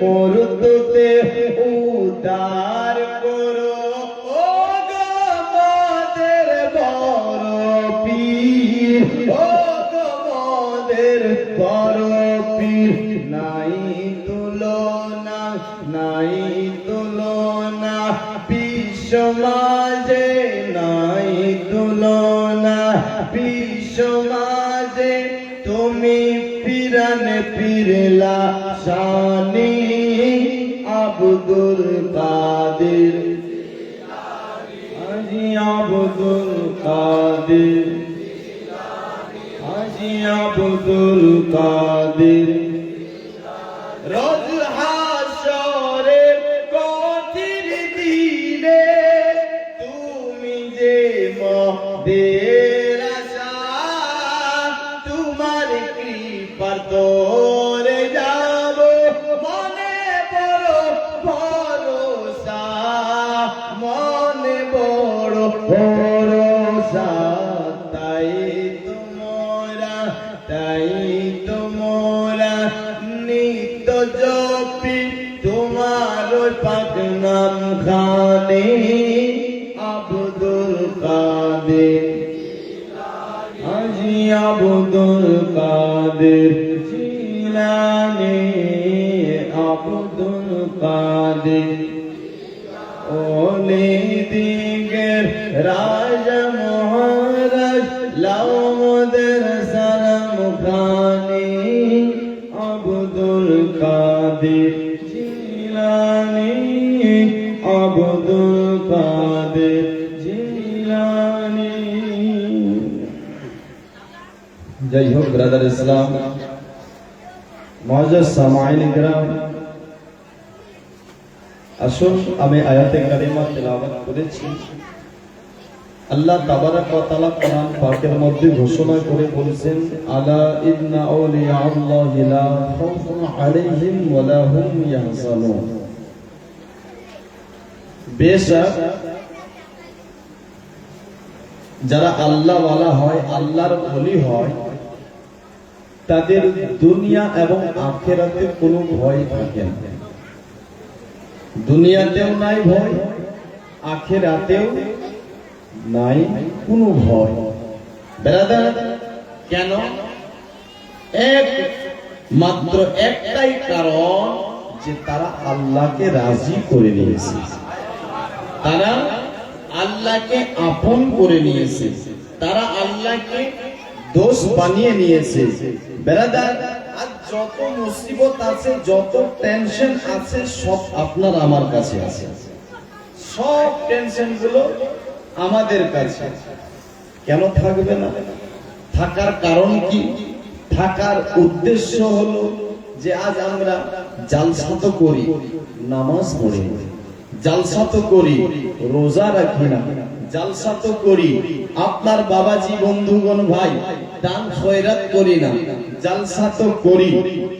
பொறுத்து আজি আব্দুল কাদের হাজি আব্দুল কাদের। খানে আব্দুল কাদের। আজি আব্দুল কাদের জিলানে আব্দুল কাদের। ওলি যাই হোক ব্রাদার ইসলাম মহাজাজ সামাইন গ্রাম আসুন, আমি আয়াতে কারিমা তেলাওয়াত করেছি। আল্লাহ তাবারাক ওয়া তাআলা কোরআন পাকের মধ্যে ঘোষণা করে বলেছেন, আলা ইন্না আউলিয়া আল্লাহি লা খাউফুন আলাইহিম ওয়া হুম ইয়াহজানুন। বেশক যারা আল্লাহ ওয়ালা হয়, আল্লাহর ওলি হয় তাদের দুনিয়া এবং আখেরাতে কোনো ভয় থাকে না। দুনিয়াতেও নাই ভয়, আখেরাতেও নাই কোনো ভয়। বেড়াদার কেন? এক, মাত্র একটাই কারণ যে তারা আল্লাহকে রাজি করে নিয়েছে। তারা আল্লাহকে আপন করে নিয়েছে। তারা আল্লাহকে দোষ বানিয়ে নিয়েছে। বেড়াদার আর যত মুসিবত আছে, যত টেনশন আছে, সব আপনার আমার কাছে আছে। সব টেনশনগুলো আমাদের কাছে। কেন থাকবে না? থাকার কারণ কি? থাকার উদ্দেশ্য হলো যে আজ আমরা জালসা তো করি, নামাজ পড়ি। জালসা তো করি, রোজা রাখি না। জালসা তো করি। আপনার বাবাজি, বন্ধুগণ ভাই, দান খয়রাত করি না। জালসা তো করি,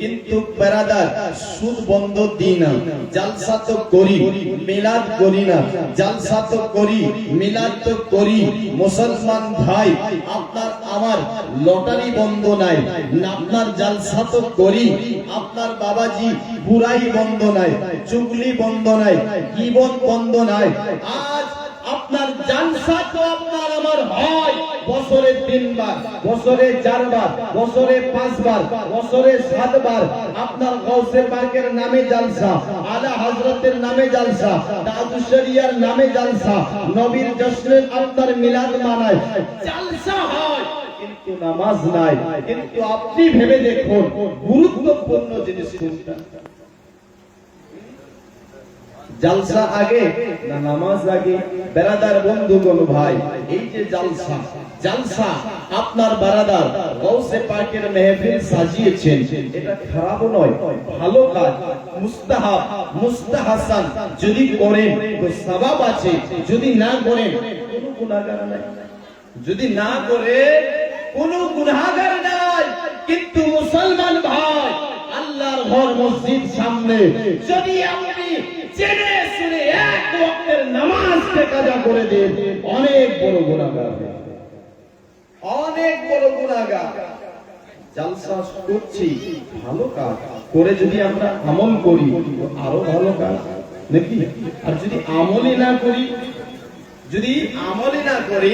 কিন্তু পেরাদার সুদ বন্ধ দিই না। জালসা তো করি, মিলাদ করি না। জালসা তো করি, মিলাদ তো করি। মুসলমান ভাই, আপনার আমার লটারি বন্ধ নাই। আপনার জালসা তো করি, আপনার বাবাজি বুড়াই বন্ধ নাই। চুগলি বন্ধ নাই। জীবন বন্ধ নাই। আজ আপনার জালসা তো আপনার আমার হয়। বছরে তিনবার, বছরে চারবার, বছরে পাঁচবার, বছরে সাতবার আপনার গৌসে পার্কের নামে জালসা, আলা হজরতের নামে জালসা দাদুশরিয়ার নামে জালসা, নবীর জশ্নের আপনার মিলাদ মানায়। জালসা হয়, কিন্তু নামাজ নাই। কিন্তু আপনি ভেবে দেখুন, গুরুত্বপূর্ণ জিনিস কোনটা? জালসা আগে না নামাজ আগে? বেরাদার বন্ধুগণ ভাই? এই যে জালসা জালসা আপনার বারাদার গৌসে পাকের মেহফিল সাজিয়েছেন। এটা খারাপ নয়, ভালো কাজ। মুস্তাহাব, মুস্তাহাসান যদি করেন, তো সওয়াব আছে। যদি না করেন, কোনো গুনাহগার নাই। যদি না করে, কোনো গুনাহগার নাই। কিন্তু মুসলমান ভাই, আল্লাহর ঘর মসজিদ সামনে, যদি আপনি জেনে শুনে এক কাজা করে অনেক বড় গুণাগার। অনেক বড় গুণাগার জালসা করছি, ভালো কাজ। করে যদি আমরা আমল করি আরও ভালো কাজ। নাকি? আর যদি আমলই না করি যদি আমলই না করে,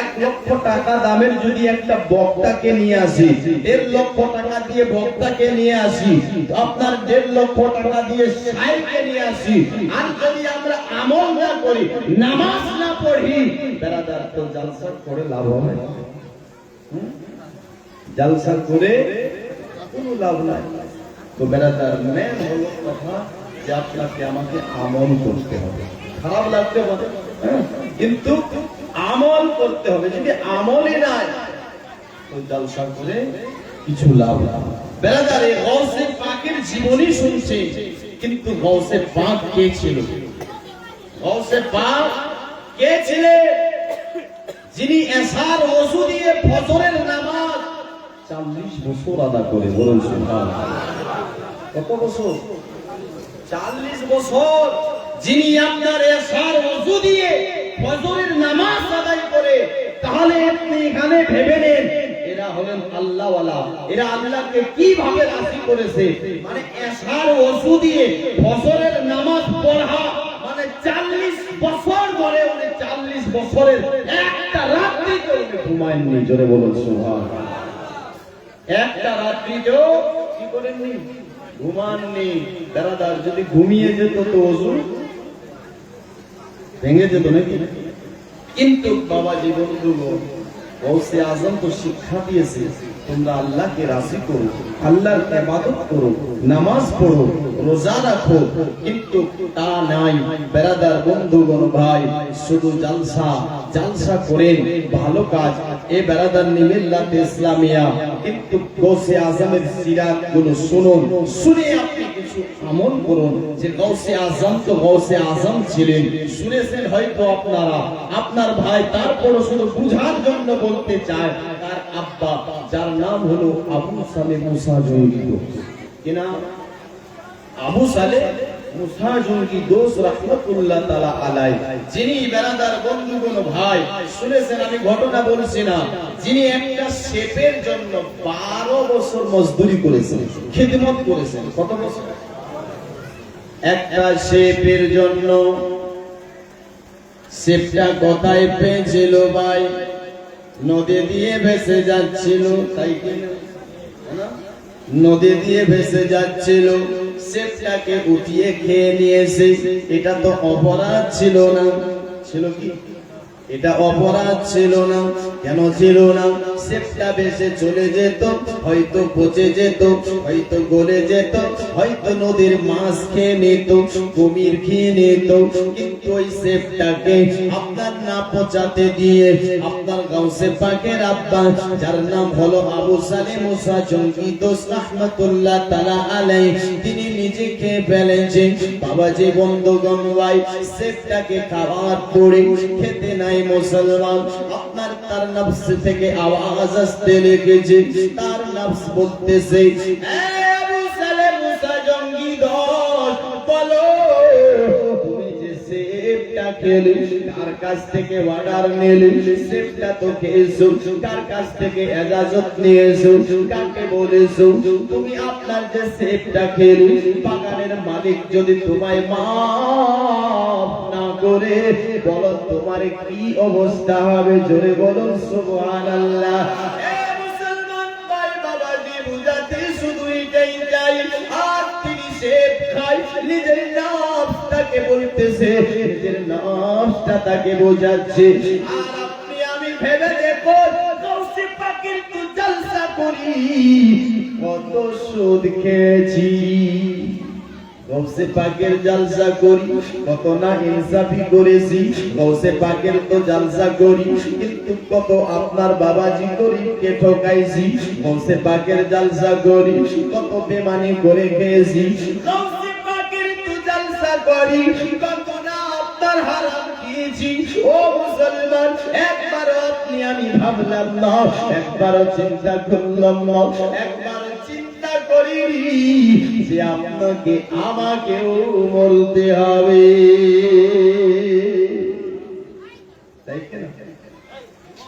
এক লক্ষ টাকা দামের যদি একটা বক্তাকে নিয়ে আসি, দেড় লক্ষ টাকা দিয়ে বক্তাকে নিয়ে আসি, আপনার দেড় লক্ষ টাকা দিয়ে সাইকে নিয়ে আসি, আর যদি আমরা আমল না করি, নামাজ না পড়ি, বেড়াদার তো জালসা করে লাভ হবে হুম? জালসা করে কোনো লাভ নাই তো বেড়াদার মেন হলো কথা যে আপনাকে আমাকে আমল করতে হবে খারাপ লাগতে হবে? কিন্তু আমল করতে হবে। যদি আমলই নাই, ওই জালসা করে কিছু লাভ বেড়াদার গৌসে পাকের জীবনী শুনছে, কিন্তু গৌসে পাক কে ছিল? গৌসে পাক কে ছিলেন যিনি এসার ওযু দিয়ে ফজরের নামাজ 40 বছর আদা করে। বলুন, সুবহানাল্লাহ। কত বছর? 40 বছর। যিনি আপনার এসার ওযু দিয়ে ফজরের নামাজ আদায় করে, তাহলে আপনি এখানে ভেবে নেন, এরা হলেন আল্লাহওয়ালা। এরা আল্লাহকে কীভাবে রাজি করেছে? মানে এসার ওযু দিয়ে ফজরের নামাজ পড়া মানে 40 বছর ধরে উনি 40 বছরের একটা রাত্রি তো উনি ঘুমায়নি, জোরে বলুন, সুবহানাল্লাহ। একটা রাত্রিতেও কি করেননি? ঘুমাননি। বেড়াদার যদি ঘুমিয়ে যেত তো ওজু ভেঙে যেত নাকি? কিন্তু বাবাজি বন্ধুগণ গৌসে আজম তো শিক্ষা দিয়েছে তোমরা আল্লাহকে রাজি করো, আল্লাহর ইবাদত করো, নামাজ পড়ো, রোজা রাখো। কিন্তু তা নাই। বেরাদার বন্ধুগণ ভাই, শুধু জালসা জালসা করেন ভালো কাজ। এ বেরাদার নিমিল্লাতে ইসলামিয়া। কিন্তু গৌসে আজমের সিরাতগুলো শুনুন। শুনে আপনি কিছু আমল করুন। যে গৌসে আজম তো গৌসে আজম ছিলেন। শুনেছেন হয়তো আপনারা। আপনার ভাই তারপরও শুধু বুঝার জন্য বলতে চায়। আব্বা, যার নাম হলো আবু সালে মুসা জঙ্গি কি নাম? আবু সালে একটা শেপের জন্য 12 বছর মজদুরি করেছেন কত জন্য। কোথায় পেয়েছিল ভাই? নদী দিয়ে ভেসে যাচ্ছিল। তাই? নদী দিয়ে ভেসে যাচ্ছিল। সেটাকে উঠিয়ে খেয়ে নিয়েছে। এটা তো অপরাধ ছিল না। ছিল কি? এটা অপরাধ ছিল না। কেন ছিল না? সেপটা বেশে চলে যেত, হয়তো পচে যেত, হয়তো গলে যেত, হয়তো নদীর মাছ খেয়ে নিত, কুমির খেয়ে নিত। কিন্তু ওই সেপটাকে আপনার না পচাতে দিয়ে আপনার গাউসে পাকের আব্বা, যার নাম হলো আবু সালে মুসা জঙ্গি দোস রহমতুল্লাহ তালা আলাই তিনি নিজেকে ফেলেছে। বাবাজি বন্ধুগণ ভাই, সেপটাকে খাবার পড়ে খেতে নাই মুসলমান। আপনার তার নফস থেকে আওয়াজ আসতে লেগেছে। তার নাফস বলতেছে কার কাছ থেকে অর্ডার নিলে। সেবটা তো খেয়েছো কার কাছ থেকে এজাজত কাকে তুমি আপনার যে খেলে, বাগানের মালিক যদি তোমায় না করে, বলো তোমার কি অবস্থা হবে? জোরে বলো, সুবহানাল্লাহ। নিজের নামটাকে বলতেছে নামটা তাকে বোঝাচ্ছে। কত সুদ খেয়েছি। পাকের জালসা করি, কত না ইনসাফি করেছি। গৌসে পাকের তো জালসা করি, কিন্তু কত আপনার বাবাজি গরিবকে ঠকাইছি। গৌসে পাকের জালসা করি, কত বেমানি করে খেয়েছি। জালসা করি, কত না আপনার হারাম খেয়েছি ও মুসলমান, একবার আপনি আমি ভাবলাম না, একবার চিন্তা করলাম না, একবার চিন্তা করিনি যে আপনাকে আমাকেও বলতে হবে তাই কি না?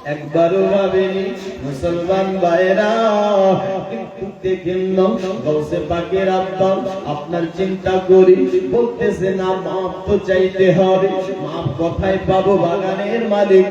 একবারও ভাবেনি মুসলমান ভাইরা আপনার চিন্তা করি, বলতেছে না, মাপ তো চাইতে হবে। মাপ কোথায় পাবো? বাগানের মালিক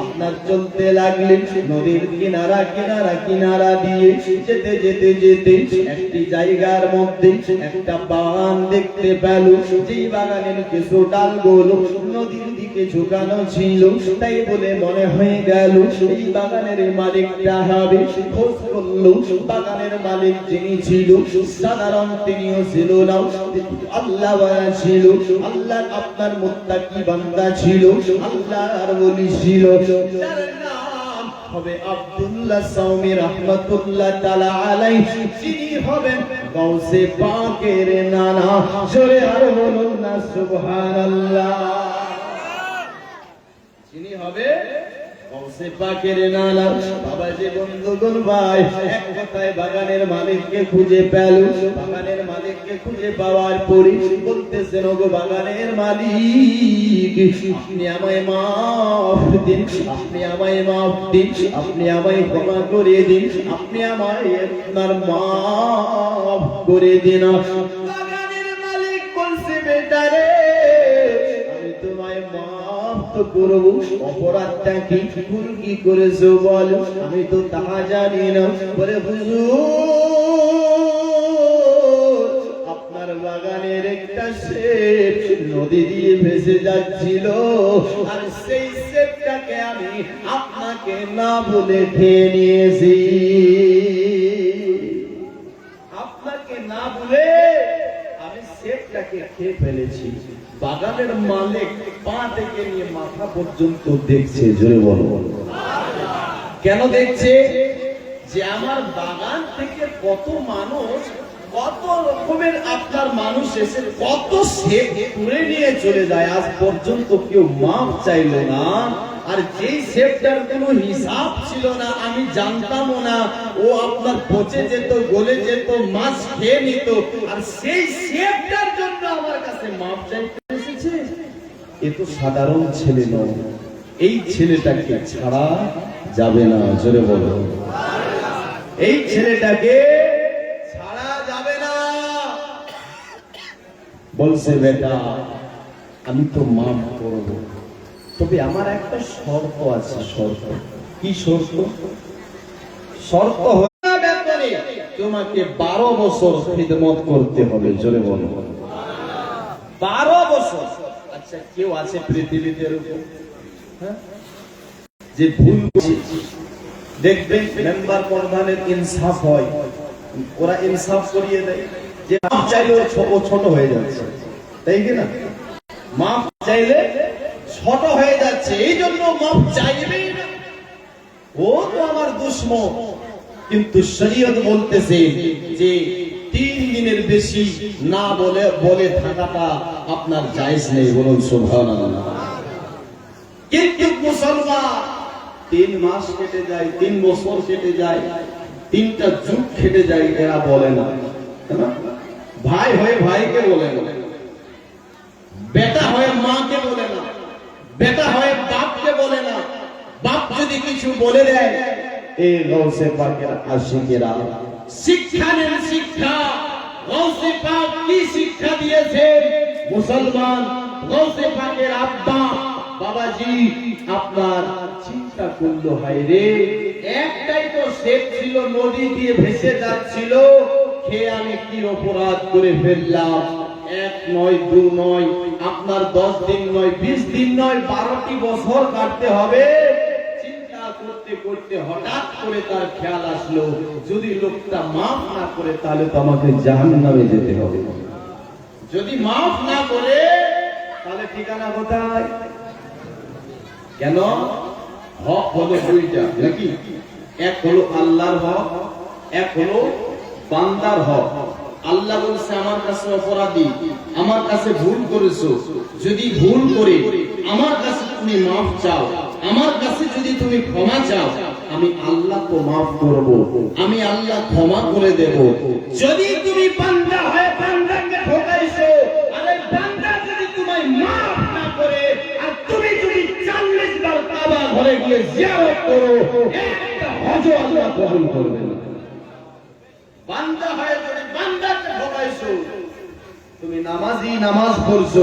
আপনার চলতে লাগলে নদীর কিনারা কিনারা কিনারা দিয়ে যেতে যেতে যেতে একটি জায়গার মধ্যে একটা বাগান দেখতে পেল যেই বাগানের কিছু ডালগুলো নদীর দিকে ঝুঁকানো ছিল, তাই বলে মনে হয়ে গেল, এই বাগানের মালিকটা হবে খোঁজ করল বাগানের মালিক যিনি ছিল, সাধারণ তিনিও ছিল না। আল্লাহ ছিল, আল্লাহ আপনার মুত্তাকি বান্দা ছিল, আল্লাহর বলি ছিল। হবে আব্দুল্লাহ সাউমি রহমাতুল্লাহ তাআলা আলাইহি। যিনি হবেন গাউসে পাকের নানা। জোরে আর বলুন না, সুবহানাল্লাহ। যিনি হবে বাগানের মালিক, আপনি আমায় মাফ দিন, আপনি আমায় মাফ দিন, আপনি আমায় ক্ষমা করে দিন, আপনি আমায় আপনার মাফ করে দিন। করব অপরাধটা কি? ভুল কি করেছ বল? আমি তো তাহা জানি না। বলে, হুজুর নদী দিয়ে ভেসে যাচ্ছিল। আর সেই শেপটাকে আমি আপনাকে না বলে খেয়ে নিয়েছি। আপনাকে না বলে আমি সেটটাকে খেয়ে ফেলেছি। বাগানের মালিক পা থেকে নিয়ে মাথা পর্যন্ত দেখছে, জোরে বলো। কেন দেখছে? যে আমার বাগান থেকে কত মানুষ, কত রকমের আপনার মানুষ এসে কত তুলে নিয়ে চলে যায়। আজ পর্যন্ত কেউ চাইলো না, আর হিসাব ছিল না, আমি জানতামও না। ও আপনার পচে যেত, গলে যেত, মাছ খেয়ে নিত, আর সেই সেবটার জন্য আমার কাছে মাপ চাইতে এ তো সাধারণ ছেলে নয়। এই ছেলেটাকে ছাড়া যাবে না, জোরে বলো। এই ছেলেটাকে ছাড়া যাবে না। বলছে, বেটা, আমি তো মাফ করব। তবে আমার একটা শর্ত আছে, শর্ত। কি শর্ত? শর্ত তোমাকে বারো বছর খিদমত করতে হবে, জোরে বলো। বারো বছর। কেউ আছে পৃথিবীতে হ্যাঁ? যে ভুল দেখবেন মেম্বার প্রধানের ইনসাফ হয়। ওরা ইনসাফ করিয়ে দেয়। যে মাপ চাইলে ও ছোট হয়ে যাচ্ছে। তাই কি মাপ চাইলে ছোট হয়ে যাচ্ছে। এই জন্য মাপ চাইবেই ও তো আমার দুশ্মন। কিন্তু শরীয়ত বলতেছে যে তিন দিনের বেশি না বলে বলে থাকাটা আপনার জায়েজ নেই বলুন সুবহানাল্লাহ। কিন্তু মুসলমান তিন মাস কেটে যায়, তিন বছর কেটে যায়, তিনটা যুগ কেটে যায়, এরা বলে না? ভাই হয়ে ভাইকে বলে না। বেটা হয়ে মাকে বলে না। বেটা হয়ে বাপকে বলে না। বাপ যদি কিছু বলে দেয়, এই গৌসে পাকের আশিকেরা শিক্ষা নেন শিক্ষা। গৌসে পাক কি শিক্ষা দিয়েছে মুসলমান গৌসে পাকের আব্বা, বাবাজি, আপনার চিন্তা করল, হায় রে, একটাই তো শেপ ছিল, নদী দিয়ে ভেসে যাচ্ছিল, খেয়ে আমি কি অপরাধ করে ফেললাম? এক নয়, দু নয়, আপনার দশ দিন নয়, বিশ দিন নয়, বারোটি বছর কাটতে হবে। করতে করতে হঠাৎ করে তার খেয়াল আসলো, যদি লোকটা মাফ না করে, তাহলে তো আমাকে জাহান নামে যেতে হবে। যদি মাফ না করে, তাহলে ঠিকানা কোথায়? কেন? হক হলো দুইটা, নাকি? এক হলো আল্লাহর হক, এক হলো বান্দার হক। আল্লাহ বলছে, আমার কাছে অপরাধী, আমার কাছে ভুল করেছ। যদি ভুল করে, আমার কাছে তুমি মাফ চাও আমার কাছে যদি তুমি ক্ষমা চাও, আমি আল্লাহ তো মাফ করব। আমি আল্লাহ ক্ষমা করে দেব। যদি তুমি বান্দা হয়ে বান্দাকে ঠকাইছো, আরে বান্দা যদি তোমায় মাফ না করে, আর তুমি যদি চল্লিশ বার কাবা ঘরে গিয়ে জিয়ারত করো, একটা হজ আল্লাহ কবুল করবে না। বান্দা হয়ে যদি বান্দাকে ঠকাইছো, তুমি নামাজি নামাজ পড়ছো,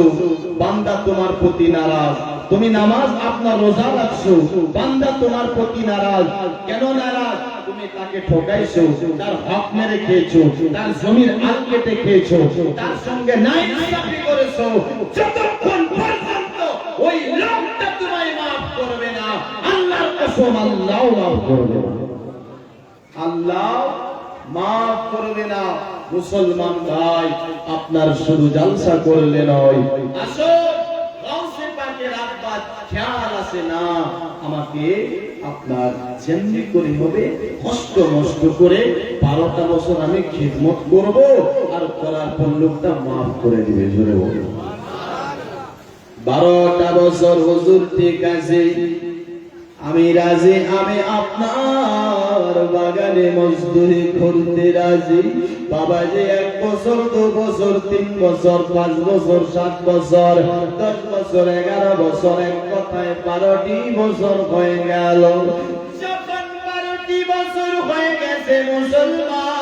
বান্দা তোমার প্রতি নারাজ। তুমি নামাজ আপনার রোজা রাখছো, বান্দা তোমার প্রতি নারাজ। কেন নারাজ? তুমি তাকে ঠকাইছো, তার হক মেরে খেয়েছো, তার জমির আল কেটে খেয়েছো, তার সঙ্গে নাই করেছ। যতক্ষণ ওই লোকটা তোমায় করবে না, আল্লাহর কসম আল্লাহ মাফ করবে না। আল্লাহ করবে না। মুসলমান ভাই, আপনার শুধু জালসা করলে নয়। আসো। খেয়াল আছে না, আমাকে আপনার জেন্দি করে হবে, কষ্ট নষ্ট করে বারোটা বছর আমি খিদমত করব আর করার পর লোকটা মাফ করে দিবে, জোরে বলব বারোটা বছর হুজুর ঠিক আছে আমি রাজি, আমি আপনার বাগানে মজদুরি করতে রাজি। বাবা যে এক বছর, দু বছর, তিন বছর, পাঁচ বছর, সাত বছর, দশ বছর, এগারো বছর, এক কথায় বারোটি বছর হয়ে গেল। যখন বারোটি বছর হয়ে গেছে মুসলমান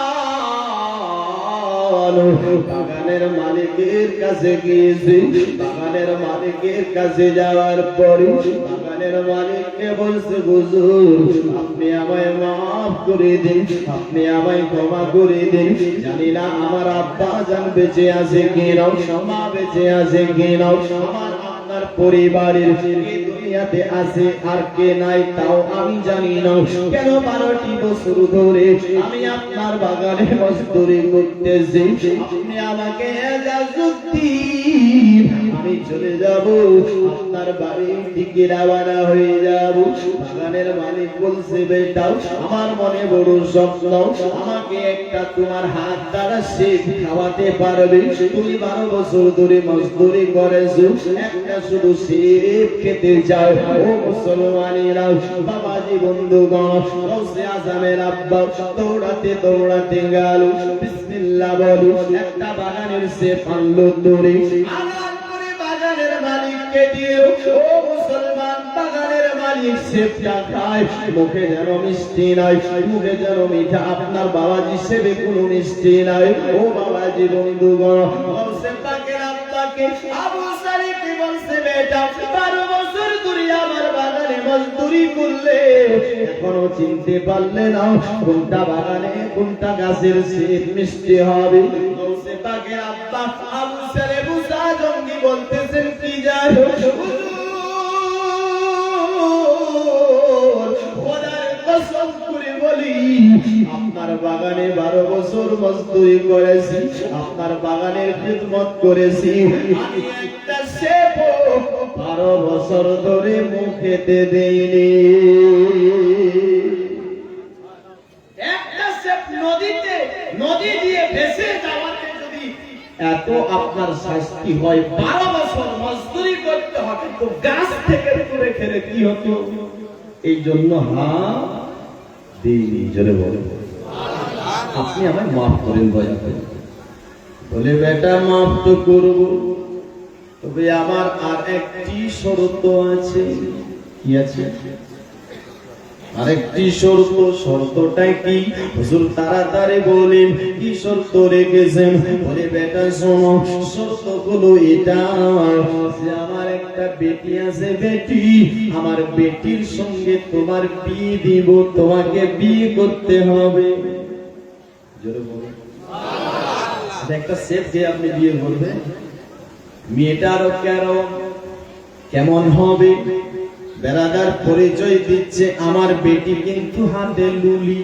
বাগানের মালিকের কাছে গিয়েছি। বাগানের মালিকের কাছে যাওয়ার পরে বাগানের মালিককে বলছে, হুজুর, আপনি আমায় মাফ করে দিন, আপনি আমায় ক্ষমা করে দিন। জানি না আমার আব্বা জান বেঁচে আছে কি নাও মা বেঁচে আছে কি নাও আমার আপনার পরিবারের দুনিয়াতে আছে আর কে নাই তাও আমি জানি না। কেন বারোটি বছর ধরে আমি আপনার বাগানে মজদুরি করতেছি? আপনি আমাকে দিন আমি চলে যাব, আপনার বাড়ির দিকে রওনা হয়ে যাব। বাগানের মালিক বলছে, বেটা, আমার মনে বড় স্বপ্ন, আমাকে একটা তোমার হাত দ্বারা শেখ খাওয়াতে পারবে। তুমি বারো বছর ধরে মজদুরি করেছ, একটা শুধু শেখ খেতে চাও। ও মুসলমানেরা, বাবাজি বন্ধুগণ রোজে আজামের আব্বা, দৌড়াতে দৌড়াতে গেল। বিসমিল্লাহ বলি, একটা বাগানের সে পানলো দৌড়ে মালিককে দিয়ে ও মুসলমান, বাগানের মালিক সেবটা খায়, মুখে যেন মিষ্টি নাই, মুখে যেন মিঠা, আপনার বাবাজি সেবে কোনো মিষ্টি নাই। ও বাবাজি বন্ধুগণ আবু সারিফি চিনতে পারলে না কোনটা বাগানে, কোনটা গাছের শীত মিষ্টি হবে। বুসা বাগানে বারো বছর মজদুরি করেছি, আপনার বাগানের খিদমত করেছি। বারো বছর ধরে মুখেতে দেইনি। এত আপনার শাস্তি হয়, বারো বছর মজদুরি করতে হবে, তো গাছ থেকে খেলে কি হতো? এই জন্য হা দিইনি, জোরে বলে। আপনি আমায় মাফ করেন দয়া করে বলে, বেটা, মাফ তো করব। তবে আমার আর একটি শর্ত আছে। কি আছে? আরেকটি শর্ত, শর্তটা কি? হুজুর, তাড়াতাড়ি বলেন, কি শর্ত রেখেছেন? বলে, বেটা, শোনো শর্ত হলো এটা আমার একটা বেটি আছে, বেটি, আমার বেটির সঙ্গে তোমার বিয়ে দিব, তোমাকে বিয়ে করতে হবে। বলুন। একটা সেফ যে আপনি বিয়ে করবেন মেয়েটারও কেন কেমন হবে? বেড়াদার পরিচয় দিচ্ছে, আমার বেটি কিন্তু হাতে লুলি।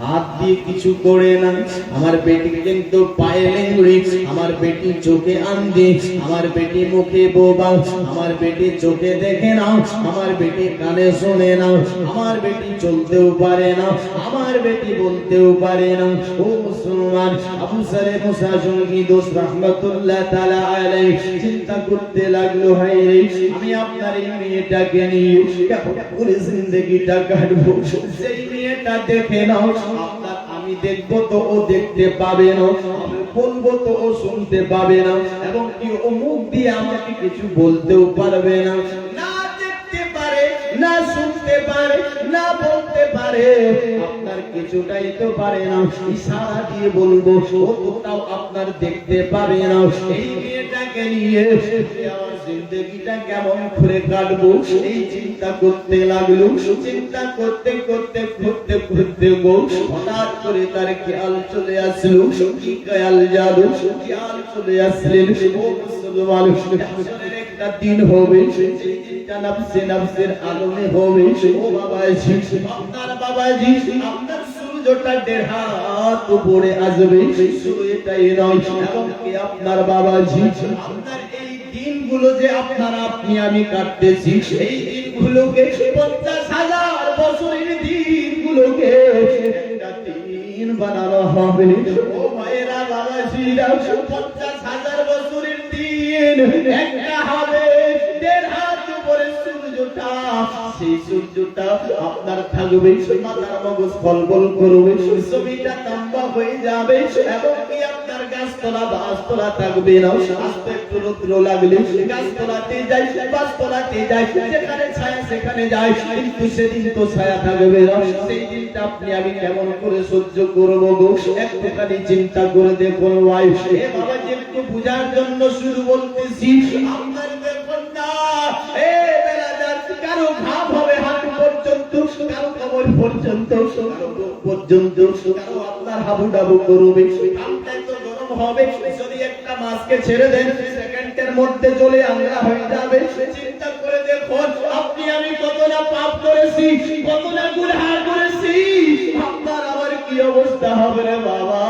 হাত দিয়ে কিছু করে না। আমার বেটি কিন্তু পায়ে লেঙ্গুড়ি আমার বেটি চোখে আন্দি আমার বেটি মুখে বোবা, আমার বেটি চোখে দেখে না, আমার বেটি কানে শোনে না, আমার বেটি চলতেও পারে না, আমার বেটি বলতেও পারে না। ও মুসলমান, আবু সালে মুসা সঙ্গী দোষ রহমতুল্লাহ তাআলা আলাইহি, চিন্তা করতে লাগল, হায় রে, আমি আপনার এই মেয়েটাকে নিয়ে কেমন করে জিন্দগিটা কাটবো? সেই মেয়েটা দেখে নাও আপনার আমি দেখব তো ও দেখতে পাবে না, আমি বলব তো ও শুনতে পাবে না, এবং কি ও মুখ দিয়ে আমাকে কিছু বলতেও পারবে না। না দেখতে পারে, না বলতে পারে, না বলতে পারে, আপনার কিছুটাই তো পারে না। ইশারা দিয়ে বলব ও আপনার দেখতে পারে না। এই মেয়েটাকে নিয়ে জিন্দগিটা কেমন আসলেন দিন হবে হবে। আপনার বাবাজি আপনার দিনগুলো যে আপনার আপনি, আমি কাটতেছি, সেই দিনগুলোকে পঞ্চাশ হাজার বছরের দিনগুলোকে দিন বানানো হবে। ও মায়েরা বাবাজিরা পঞ্চাশ হাজার বছরের দিন সেই সূর্যটা আপনার থাকবে মাথার মগজ ফল ফল করবে ছবিটা লম্বা হয়ে যাবে এবং আপনার গাছতলা বাসতলা থাকবে না। আস্তে একটু রৌদ্র লাগলে গাছতলাতে যাই বাসতলাতে যাই, যেখানে ছায়া সেখানে যাই, কিন্তু সেদিন তো ছায়া থাকবে না। সেই দিনটা আপনি আমি কেমন করে সহ্য করব গো? একটুখানি চিন্তা করে দেখুন এ বাবা একটু বুঝার জন্য শুরু বলতেছি পর্যন্ত পর্যন্ত কারও আপনার হাবু ডাবু করবে গরম হবে। যদি একটা মাছকে ছেড়ে দেন, সেকেন্ডের মধ্যে চলে আমরা হয়ে যাবে। চিন্তা করে দেখুন, আপনি আমি কত না পাপ করেছি কত না গুনাহ করেছি। আপনার আবার কি অবস্থা হবে রে বাবা?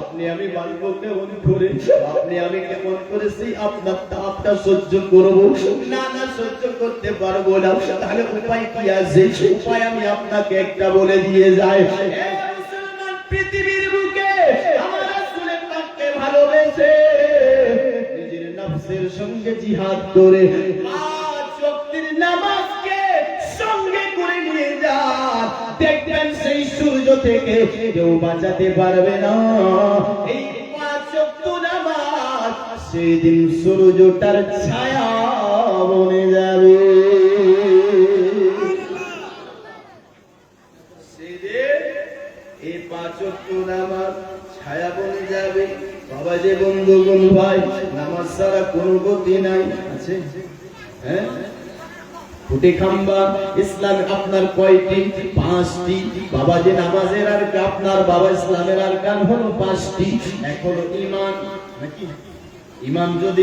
আপনি আমি বাঁচবো কেমন করে? আপনি আমি কেমন করেছি? আপনার তাপটা সহ্য করব। না পারব না তাহলে উপায় কি আছে? উপায় আমি আপনাকে একটা বলে দিয়ে যাই। সূর্যটার ছায়া বাবা যে বন্ধুগণ ভাই, নামাজ ছাড়া কোনো গতি নাই। আছে? হ্যাঁ? ইসলাম আপনার কয়টি? পাঁচটি। বাবা যে নামাজের আর আপনার বাবা ইসলামের আর কান হলো পাঁচটি। এক ইমান? নাকি? ইমান যদি